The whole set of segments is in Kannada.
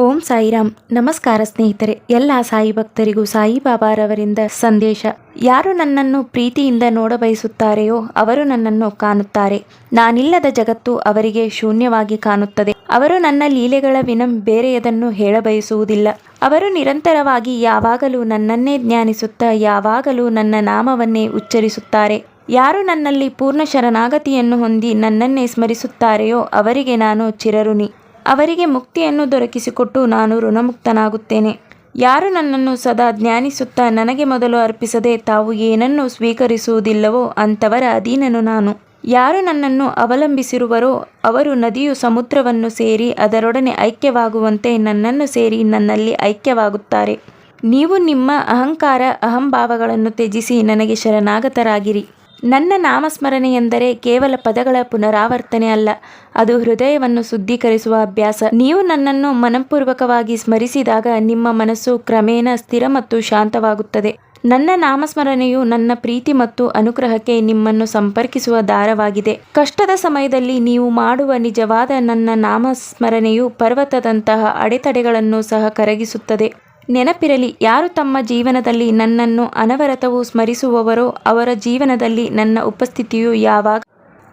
ಓಂ ಸಾಯಿರಾಮ್. ನಮಸ್ಕಾರ ಸ್ನೇಹಿತರೆ, ಎಲ್ಲ ಸಾಯಿ ಭಕ್ತರಿಗೂ ಸಾಯಿಬಾಬಾರವರಿಂದ ಸಂದೇಶ. ಯಾರು ನನ್ನನ್ನು ಪ್ರೀತಿಯಿಂದ ನೋಡಬಯಸುತ್ತಾರೆಯೋ ಅವರು ನನ್ನನ್ನು ಕಾಣುತ್ತಾರೆ. ನಾನಿಲ್ಲದ ಜಗತ್ತು ಅವರಿಗೆ ಶೂನ್ಯವಾಗಿ ಕಾಣುತ್ತದೆ. ಅವರು ನನ್ನ ಲೀಲೆಗಳ ವಿನಂ ಬೇರೆಯದನ್ನು ಹೇಳಬಯಸುವುದಿಲ್ಲ. ಅವರು ನಿರಂತರವಾಗಿ ಯಾವಾಗಲೂ ನನ್ನನ್ನೇ ಜ್ಞಾನಿಸುತ್ತಾ ಯಾವಾಗಲೂ ನನ್ನ ನಾಮವನ್ನೇ ಉಚ್ಚರಿಸುತ್ತಾರೆ. ಯಾರು ನನ್ನಲ್ಲಿ ಪೂರ್ಣ ಶರಣಾಗತಿಯನ್ನು ಹೊಂದಿ ನನ್ನನ್ನೇ ಸ್ಮರಿಸುತ್ತಾರೆಯೋ ಅವರಿಗೆ ನಾನು ಚಿರಋಣಿ. ಅವರಿಗೆ ಮುಕ್ತಿಯನ್ನು ದೊರಕಿಸಿಕೊಟ್ಟು ನಾನು ಋಣಮುಕ್ತನಾಗುತ್ತೇನೆ. ಯಾರು ನನ್ನನ್ನು ಸದಾ ಜ್ಞಾನಿಸುತ್ತಾ ನನಗೆ ಮೊದಲು ಅರ್ಪಿಸದೆ ತಾವು ಏನನ್ನು ಸ್ವೀಕರಿಸುವುದಿಲ್ಲವೋ ಅಂಥವರ ಅಧೀನನು ನಾನು. ಯಾರು ನನ್ನನ್ನು ಅವಲಂಬಿಸಿರುವರೋ ಅವರು ನದಿಯು ಸಮುದ್ರವನ್ನು ಸೇರಿ ಅದರೊಡನೆ ಐಕ್ಯವಾಗುವಂತೆ ನನ್ನನ್ನು ಸೇರಿ ನನ್ನಲ್ಲಿ ಐಕ್ಯವಾಗುತ್ತಾರೆ. ನೀವು ನಿಮ್ಮ ಅಹಂಕಾರ, ಅಹಂಭಾವಗಳನ್ನು ತ್ಯಜಿಸಿ ನನಗೆ ಶರಣಾಗತರಾಗಿರಿ. ನನ್ನ ನಾಮಸ್ಮರಣೆ ಎಂದರೆ ಕೇವಲ ಪದಗಳ ಪುನರಾವರ್ತನೆ ಅಲ್ಲ, ಅದು ಹೃದಯವನ್ನು ಶುದ್ಧೀಕರಿಸುವ ಅಭ್ಯಾಸ. ನೀವು ನನ್ನನ್ನು ಮನಪೂರ್ವಕವಾಗಿ ಸ್ಮರಿಸಿದಾಗ ನಿಮ್ಮ ಮನಸ್ಸು ಕ್ರಮೇಣ ಸ್ಥಿರ ಮತ್ತು ಶಾಂತವಾಗುತ್ತದೆ. ನನ್ನ ನಾಮಸ್ಮರಣೆಯು ನನ್ನ ಪ್ರೀತಿ ಮತ್ತು ಅನುಗ್ರಹಕ್ಕೆ ನಿಮ್ಮನ್ನು ಸಂಪರ್ಕಿಸುವ ದಾರವಾಗಿದೆ. ಕಷ್ಟದ ಸಮಯದಲ್ಲಿ ನೀವು ಮಾಡುವ ನಿಜವಾದ ನನ್ನ ನಾಮಸ್ಮರಣೆಯು ಪರ್ವತದಂತಹ ಅಡೆತಡೆಗಳನ್ನು ಸಹ ಕರಗಿಸುತ್ತದೆ. ನೆನಪಿರಲಿ, ಯಾರು ತಮ್ಮ ಜೀವನದಲ್ಲಿ ನನ್ನನ್ನು ಅನವರತವು ಸ್ಮರಿಸುವವರೋ, ಅವರ ಜೀವನದಲ್ಲಿ ನನ್ನ ಉಪಸ್ಥಿತಿಯು ಯಾವಾಗ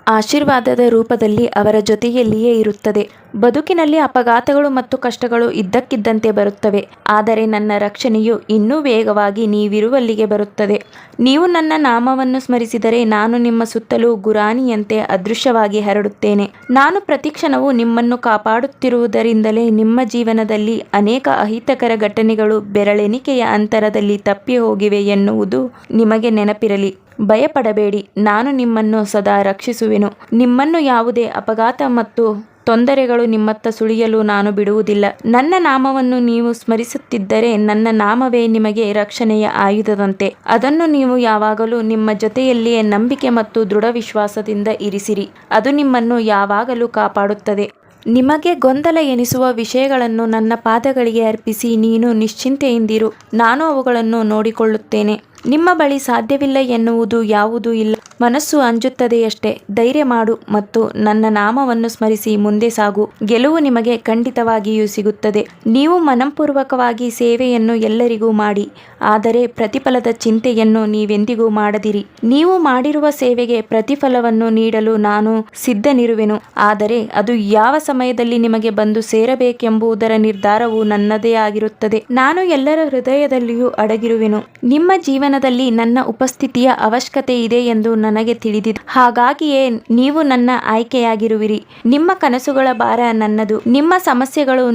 ಆಶೀರ್ವಾದದ ರೂಪದಲ್ಲಿ ಅವರ ಜೊತೆಯಲ್ಲಿಯೇ ಇರುತ್ತದೆ. ಬದುಕಿನಲ್ಲಿ ಅಪಘಾತಗಳು ಮತ್ತು ಕಷ್ಟಗಳು ಇದ್ದಕ್ಕಿದ್ದಂತೆ ಬರುತ್ತವೆ. ಆದರೆ ನನ್ನ ರಕ್ಷಣೆಯು ಇನ್ನೂ ವೇಗವಾಗಿ ನೀವಿರುವಲ್ಲಿಗೆ ಬರುತ್ತದೆ. ನೀವು ನನ್ನ ನಾಮವನ್ನು ಸ್ಮರಿಸಿದರೆ ನಾನು ನಿಮ್ಮ ಸುತ್ತಲೂ ಗುರಾಣಿಯಂತೆ ಅದೃಶ್ಯವಾಗಿ ಹರಡುತ್ತೇನೆ. ನಾನು ಪ್ರತಿಕ್ಷಣವೂ ನಿಮ್ಮನ್ನು ಕಾಪಾಡುತ್ತಿರುವುದರಿಂದಲೇ ನಿಮ್ಮ ಜೀವನದಲ್ಲಿ ಅನೇಕ ಅಹಿತಕರ ಘಟನೆಗಳು ಬೆರಳೆಣಿಕೆಯ ಅಂತರದಲ್ಲಿ ತಪ್ಪಿ ಹೋಗಿವೆ ಎನ್ನುವುದು ನಿಮಗೆ ನೆನಪಿರಲಿ. ಭಯಪಡಬೇಡಿ. ನಾನು ನಿಮ್ಮನ್ನು ಸದಾ ರಕ್ಷಿಸುವೆನು. ನಿಮ್ಮನ್ನು ಯಾವುದೇ ಅಪಘಾತ ಮತ್ತು ತೊಂದರೆಗಳು ನಿಮ್ಮತ್ತ ಸುಳಿಯಲು ನಾನು ಬಿಡುವುದಿಲ್ಲ. ನನ್ನ ನಾಮವನ್ನು ನೀವು ಸ್ಮರಿಸುತ್ತಿದ್ದರೆ ನನ್ನ ನಾಮವೇ ನಿಮಗೆ ರಕ್ಷಣೆಯ ಆಯುಧದಂತೆ. ಅದನ್ನು ನೀವು ಯಾವಾಗಲೂ ನಿಮ್ಮ ಜೊತೆಯಲ್ಲಿಯೇ ನಂಬಿಕೆ ಮತ್ತು ದೃಢ ವಿಶ್ವಾಸದಿಂದ ಇರಿಸಿರಿ. ಅದು ನಿಮ್ಮನ್ನು ಯಾವಾಗಲೂ ಕಾಪಾಡುತ್ತದೆ. ನಿಮಗೆ ಗೊಂದಲ ಎನಿಸುವ ವಿಷಯಗಳನ್ನು ನನ್ನ ಪಾದಗಳಿಗೆ ಅರ್ಪಿಸಿ ನೀನು ನಿಶ್ಚಿಂತೆಯಿಂದಿರು. ನಾನು ಅವುಗಳನ್ನು ನೋಡಿಕೊಳ್ಳುತ್ತೇನೆ. ನಿಮ್ಮ ಬಳಿ ಸಾಧ್ಯವಿಲ್ಲ ಎನ್ನುವುದು ಯಾವುದೂ ಇಲ್ಲ. ಮನಸ್ಸು ಅಂಜುತ್ತದೆಯಷ್ಟೇ. ಧೈರ್ಯ ಮಾಡು ಮತ್ತು ನನ್ನ ನಾಮವನ್ನು ಸ್ಮರಿಸಿ ಮುಂದೆ ಸಾಗು. ಗೆಲುವು ನಿಮಗೆ ಖಂಡಿತವಾಗಿಯೂ ಸಿಗುತ್ತದೆ. ನೀವು ಮನಪೂರ್ವಕವಾಗಿ ಸೇವೆಯನ್ನು ಎಲ್ಲರಿಗೂ ಮಾಡಿ. ಆದರೆ ಪ್ರತಿಫಲದ ಚಿಂತೆಯನ್ನು ನೀವೆಂದಿಗೂ ಮಾಡದಿರಿ. ನೀವು ಮಾಡಿರುವ ಸೇವೆಗೆ ಪ್ರತಿಫಲವನ್ನು ನೀಡಲು ನಾನು ಸಿದ್ಧನಿರುವೆನು. ಆದರೆ ಅದು ಯಾವ ಸಮಯದಲ್ಲಿ ನಿಮಗೆ ಬಂದು ಸೇರಬೇಕೆಂಬುದರ ನಿರ್ಧಾರವು ನನ್ನದೇ ಆಗಿರುತ್ತದೆ. ನಾನು ಎಲ್ಲರ ಹೃದಯದಲ್ಲಿಯೂ ಅಡಗಿರುವೆನು. ನಿಮ್ಮ ಜೀವನದಲ್ಲಿ ನನ್ನ ಉಪಸ್ಥಿತಿಯ ಅವಶ್ಯಕತೆ ಇದೆ ಎಂದು ನನಗೆ ತಿಳಿದಿದೆ. ಹಾಗಾಗಿಯೇ ನೀವು ನನ್ನ ಆಯ್ಕೆಯಾಗಿರುವಿರಿ. ನಿಮ್ಮ ಕನಸುಗಳ ಭಾರ ನನ್ನದು. ನಿಮ್ಮ ಸಮಸ್ಯೆಗಳು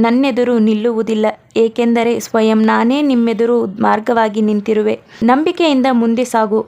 ನನ್ನೆದುರು ನಿಲ್ಲುವುದಿಲ್ಲ. ಏಕೆಂದರೆ ಸ್ವಯಂ ನಾನೇ ನಿಮ್ಮೆದುರು ಮಾರ್ಗವಾಗಿ ನಿಂತಿರುವೆ. ನಂಬಿಕೆಯಿಂದ ಮುಂದೆ ಸಾಗು.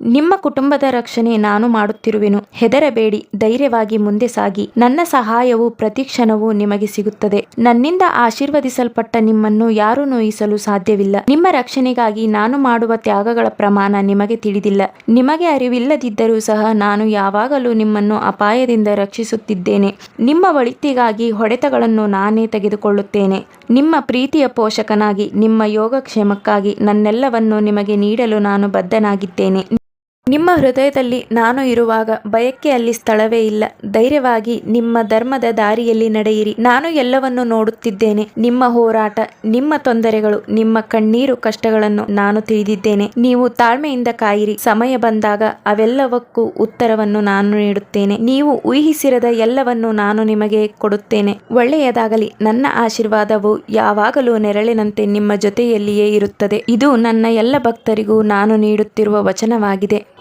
ನಿಮ್ಮ ಕುಟುಂಬದ ರಕ್ಷಣೆ ನಾನು ಮಾಡುತ್ತಿರುವೆನು. ಹೆದರಬೇಡಿ. ಧೈರ್ಯವಾಗಿ ಮುಂದೆ ಸಾಗಿ. ನನ್ನ ಸಹಾಯವು ಪ್ರತಿಕ್ಷಣವೂ ನಿಮಗೆ ಸಿಗುತ್ತದೆ. ನನ್ನಿಂದ ಆಶೀರ್ವದಿಸಲ್ಪಟ್ಟ ನಿಮ್ಮನ್ನು ಯಾರು ನೋಯಿಸಲು ಸಾಧ್ಯವಿಲ್ಲ. ನಿಮ್ಮ ರಕ್ಷಣೆಗಾಗಿ ನಾನು ಮಾಡುವ ತ್ಯಾಗಗಳ ಪ್ರಮಾಣ ನಿಮಗೆ ತಿಳಿದಿಲ್ಲ. ನಿಮಗೆ ಅರಿವಿಲ್ಲದಿದ್ದರೂ ಸಹ ನಾನು ಯಾವಾಗಲೂ ನಿಮ್ಮನ್ನು ಅಪಾಯದಿಂದ ರಕ್ಷಿಸುತ್ತಿದ್ದೇನೆ. ನಿಮ್ಮ ಒಳಿತಿಗಾಗಿ ಹೊಡೆತಗಳನ್ನು ನಾನೇ ತೆಗೆದುಕೊಳ್ಳುತ್ತೇನೆ. ನಿಮ್ಮ ಪ್ರೀತಿಯ ಪೋಷಕನಾಗಿ, ನಿಮ್ಮ ಯೋಗಕ್ಷೇಮಕ್ಕಾಗಿ ನನ್ನೆಲ್ಲವನ್ನು ನಿಮಗೆ ನೀಡಲು ನಾನು ಬದ್ಧನಾಗಿದ್ದೇನೆ. ನಿಮ್ಮ ಹೃದಯದಲ್ಲಿ ನಾನು ಇರುವಾಗ ಭಯಕ್ಕೆ ಅಲ್ಲಿ ಸ್ಥಳವೇ ಇಲ್ಲ. ಧೈರ್ಯವಾಗಿ ನಿಮ್ಮ ಧರ್ಮದ ದಾರಿಯಲ್ಲಿ ನಡೆಯಿರಿ. ನಾನು ಎಲ್ಲವನ್ನು ನೋಡುತ್ತಿದ್ದೇನೆ. ನಿಮ್ಮ ಹೋರಾಟ, ನಿಮ್ಮ ತೊಂದರೆಗಳು, ನಿಮ್ಮ ಕಣ್ಣೀರು ಕಷ್ಟಗಳನ್ನು ನಾನು ತಿಳಿದಿದ್ದೇನೆ. ನೀವು ತಾಳ್ಮೆಯಿಂದ ಕಾಯಿರಿ. ಸಮಯ ಬಂದಾಗ ಅವೆಲ್ಲವಕ್ಕೂ ಉತ್ತರವನ್ನು ನಾನು ನೀಡುತ್ತೇನೆ. ನೀವು ಊಹಿಸಿರದ ಎಲ್ಲವನ್ನು ನಾನು ನಿಮಗೆ ಕೊಡುತ್ತೇನೆ. ಒಳ್ಳೆಯದಾಗಲಿ, ನನ್ನ ಆಶೀರ್ವಾದವು ಯಾವಾಗಲೂ ನೆರಳಿನಂತೆ ನಿಮ್ಮ ಜೊತೆಯಲ್ಲಿಯೇ ಇರುತ್ತದೆ. ಇದು ನನ್ನ ಎಲ್ಲ ಭಕ್ತರಿಗೂ ನಾನು ನೀಡುತ್ತಿರುವ ವಚನವಾಗಿದೆ.